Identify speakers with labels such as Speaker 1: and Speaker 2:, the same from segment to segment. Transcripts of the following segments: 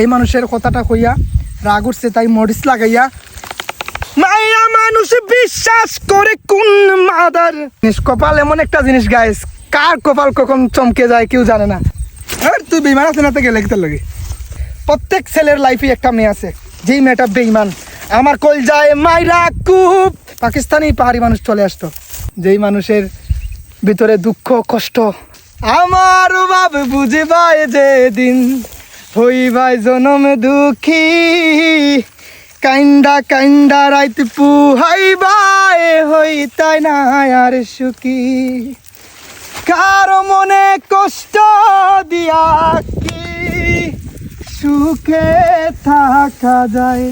Speaker 1: এই মানুষের কথাটা কইয়া রাগ উঠছে, তাই মরিচ লাগাইয়া, মায়া মানুষ বিশ্বাস করে কোন মাদার? কপাল এমন একটা জিনিস গাইস কার কপাল কখন চমকে যায় কেউ জানে না। আর তুই বেইমান আছে না তো গেলে তোর লাগে? প্রত্যেক ছেলের লাইফে একটা মেয়ে আছে, যেই মেয়েটা বেইমান। আমার কল যায় মাইরা কুপ। পাকিস্তানি পাহাড়ি মানুষ চলে আসতো, যেই মানুষের ভিতরে দুঃখ, কষ্ট। আমার বাব বুঝে ভাই যে দিন হই ভাই জনম দুঃখী। কাইন্দা কাইন্দা রাইত পুহাই বাই হই তাই না আর সুখী। কারও মনে কষ্ট দিয়া কি? সুখে থাকা যায়।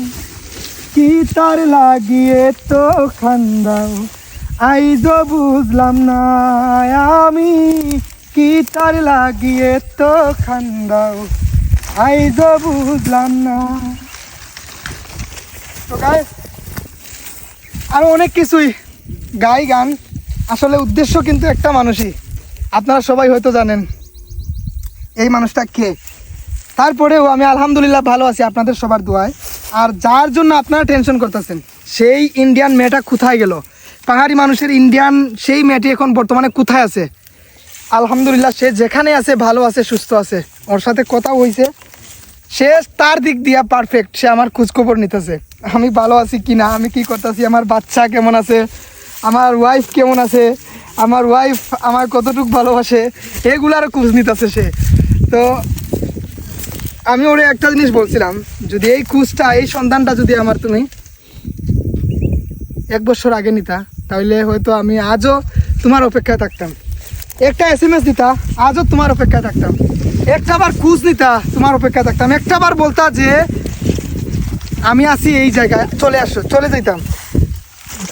Speaker 1: কি তার লাগিয়ে তো খান্দাও? আইজ বুঝলাম না আমি, কি তার লাগিয়ে তো খান্দাও? আইজ বুঝলাম না। তো গাইস আরও অনেক কিছুই, গাই, গান, আসলে উদ্দেশ্য কিন্তু একটা মানুষই। আপনারা সবাই হয়তো জানেন, এই মানুষটা কে? তারপরেও আমি আলহামদুলিল্লাহ ভালো আছি আপনাদের সবার দোয়ায়। আর যার জন্য আপনারা টেনশন করতেছেন, সেই ইন্ডিয়ান মেয়েটা কোথায় গেল? পাহাড়ি মানুষের ইন্ডিয়ান সেই মেয়েটি এখন বর্তমানে কোথায় আছে? আলহামদুলিল্লাহ, সে যেখানে আছে, ভালো আছে, সুস্থ আছে। ওর সাথে কথা হয়েছে সে তার দিক দিয়া পারফেক্ট সে আমার খোঁজখবর নিতেছে। আমি ভালো আছি কি না, আমি কি করতেছি, আমার বাচ্চা কেমন আছে, আমার ওয়াইফ কেমন আছে, আমার ওয়াইফ আমার কতটুকু ভালোবাসে, এগুলারও খোঁজ নিতেছে সে। তো আমি ওরে একটা জিনিস বলছিলাম, যদি এই খোঁজটা, এই সন্ধানটা যদি আমার তুমি এক বছর আগে নিতা তাহলে হয়তো আমি আজও তোমার অপেক্ষায় থাকতাম। একটা এস এম এস দিতা, আজও তোমার অপেক্ষায় থাকতাম। একটা বার খুঁজ নিতা, তোমার অপেক্ষা থাকতাম। একটা বার বলতা যে, আমি আছি এই জায়গায়, চলে আসো, চলে যাইতাম।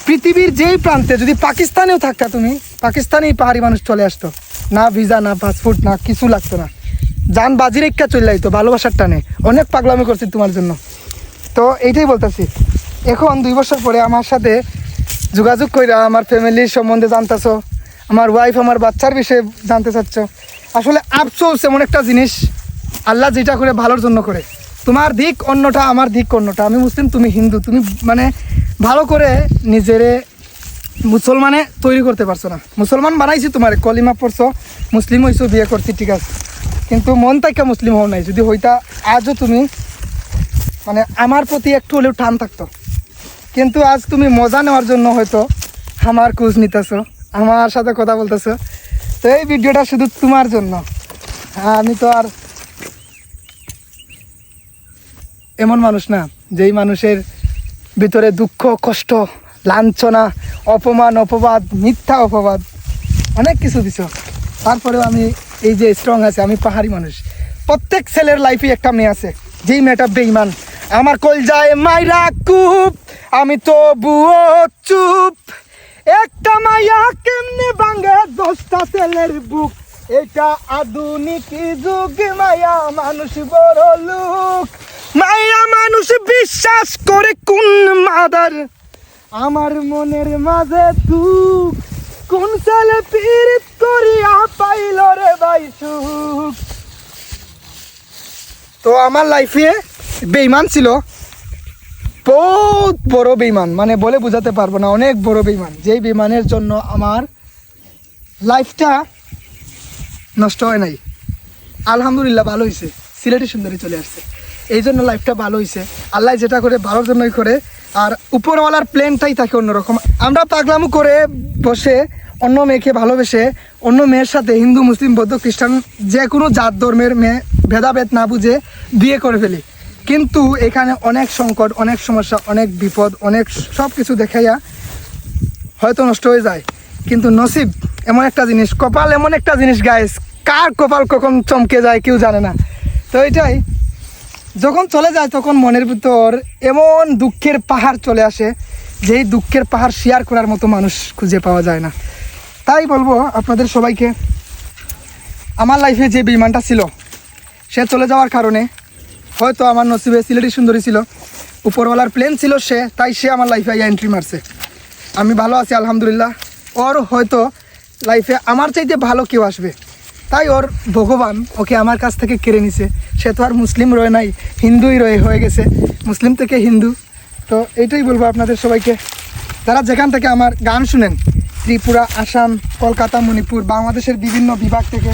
Speaker 1: পৃথিবীর যেই প্রান্তে যদি পাকিস্তানেও থাকতা তুমি, পাকিস্তানি পাহাড়ি মানুষ চলে আসতো। না ভিসা না পাসপোর্ট না কিছু লাগতো না। যান বাজির একটা চলে যাইতো ভালোবাসার টানে। অনেক পাগলামি করছি তোমার জন্য। তো এইটাই বলতেছি। এখন দুই বছর পরে আমার সাথে যোগাযোগ কইরা আমার ফ্যামিলির সম্বন্ধে জানতেছো, আমার ওয়াইফ আমার বাচ্চার বিষয়ে জানতে চাচ্ছ। আসলে আফসোস এমন একটা জিনিস। আল্লাহ যেটা করে ভালোর জন্য করে। তোমার দিক অন্যটা, আমার দিক অন্যটা। আমি মুসলিম, তুমি হিন্দু। তুমি মানে ভালো করে নিজেরে মুসলমানে তৈরি করতে পারছ না। মুসলমান বানাইছি তোমার, কলিমা পড়ছো, মুসলিম হইছো, বিয়ে করছি, ঠিক আছে। কিন্তু মন তাইকা মুসলিম হও নাই। যদি হইতা আজও তুমি মানে আমার প্রতি একটু হলেও টান থাকতো। কিন্তু আজ তুমি মজা নেওয়ার জন্য হয়তো আমার খোঁজ নিতেছো, আমার সাথে কথা বলতেছো। তো এই ভিডিওটা শুধু তোমার জন্য। হ্যাঁ, আমি তো আর এমন মানুষ না যেই মানুষের ভিতরে দুঃখ কষ্ট লাঞ্ছনা অপমান অপবাদ মিথ্যা অপবাদ অনেক কিছু দিছ। তারপরেও আমি এই যে স্ট্রং আছে আমি পাহাড়ি মানুষ। প্রত্যেক ছেলের লাইফে একটা মেয়ে আছে যেই মেয়েটা বেইমান আমার কল যায় মাইরা কুপ আমি তো বুয়ো চুপ। একটা মাইয়া কেমনে ভাঙে দশটা ছেলের বুক? এটা আধুনিক যুগ মায়া মানুষ বড় লোক। মায়া মানুষ বিশ্বাস করে কোন মাদার? আমার মনের মাঝে তুক কোন ছেলে পীড়িত করিয়া পাইল রে ভাই সুখ? তো আমার লাইফে বেইমান ছিল। বহুত বড় বেইমান মানে বলে বোঝাতে পারব না, অনেক বড় বেইমান যেই বেইমানের জন্য আমার লাইফটা নষ্ট হয় নাই। আলহামদুলিল্লাহ ভালো হয়েছে সিলেটি সুন্দরী চলে আসছে। এই জন্য লাইফটা ভালো হয়েছে আল্লাহ যেটা করে, ভালোর জন্যই করে। আর উপরওয়ালার প্লেনটাই থাকে অন্যরকম। আমরা পাগলামু করে বসে, অন্য মেয়েকে ভালোবেসে, অন্য মেয়ের সাথে হিন্দু, মুসলিম, বৌদ্ধ, খ্রিস্টান, যে কোনো জাত, ধর্মের মেয়ে, ভেদাভেদ না বুঝে বিয়ে করে ফেলি। কিন্তু এখানে অনেক সংকট, অনেক সমস্যা, অনেক বিপদ, অনেক সব কিছু দেখাইয়া হয়তো নষ্ট হয়ে যায়। কিন্তু নসিব এমন একটা জিনিস, কপাল এমন একটা জিনিস গাইস কার কপাল কখন চমকে যায় কেউ জানে না। তো এটাই, যখন চলে যায় তখন মনের ভিতর এমন দুঃখের পাহাড় চলে আসে, যেই দুঃখের পাহাড় শেয়ার করার মতো মানুষ খুঁজে পাওয়া যায় না। তাই বলব আপনাদের সবাইকে, আমার লাইফে যে বিমানটা ছিল, সে চলে যাওয়ার কারণে হয়তো আমার নসিবে সিলেটি সুন্দরী ছিল। উপরওয়ালার প্লেন ছিল সে, তাই সে আমার লাইফে আইয়া এন্ট্রি মারছে। আমি ভালো আছি, আলহামদুলিল্লাহ। ওর হয়তো লাইফে আমার চাইতে ভালো কেউ আসবে। তাই ওর ভগবান ওকে আমার কাছ থেকে কেড়ে নিছে। সে তো আর মুসলিম রয়ে নাই, হিন্দুই রয়ে হয়ে গেছে। মুসলিম থেকে হিন্দু। তো এইটাই বলব আপনাদের সবাইকে। যারা যেখান থেকে আমার গান শুনেন, ত্রিপুরা, আসাম, কলকাতা, মণিপুর, বাংলাদেশের বিভিন্ন বিভাগ থেকে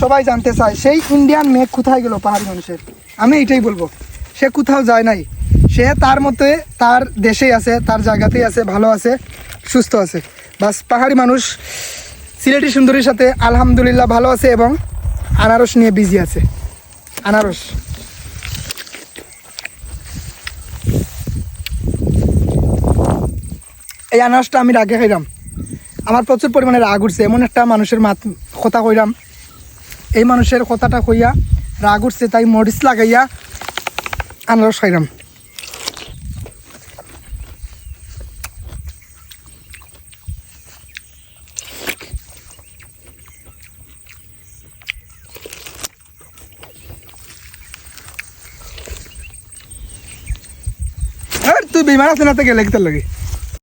Speaker 1: সবাই জানতে চায়, সেই ইন্ডিয়ান মেঘ কোথায় গেল পাহাড়ি মানুষের আমি এটাই বলব। সে কোথাও যায় নাই। সে তার মতে তার দেশেই আছে, তার জায়গাতেই আছে, ভালো আছে, সুস্থ আছে। বাস পাহাড়ি মানুষ, সিলেটি সুন্দরীর সাথে আলহামদুলিল্লাহ ভালো আছে এবং আনারস নিয়ে বিজি আছে। আনারস। এই আনারসটা আমি রাগে খাইলাম আমার প্রচুর পরিমাণে রাগ উঠছে, এমন একটা মানুষের মাত কথা কইলাম এই মানুষের কথাটা কইয়া রাগ উঠছে তাই মরিচ লাগাইয়া আনারস খাইলাম। আর তুই বিমান আছে না তো গেলে কি তোর লাগে?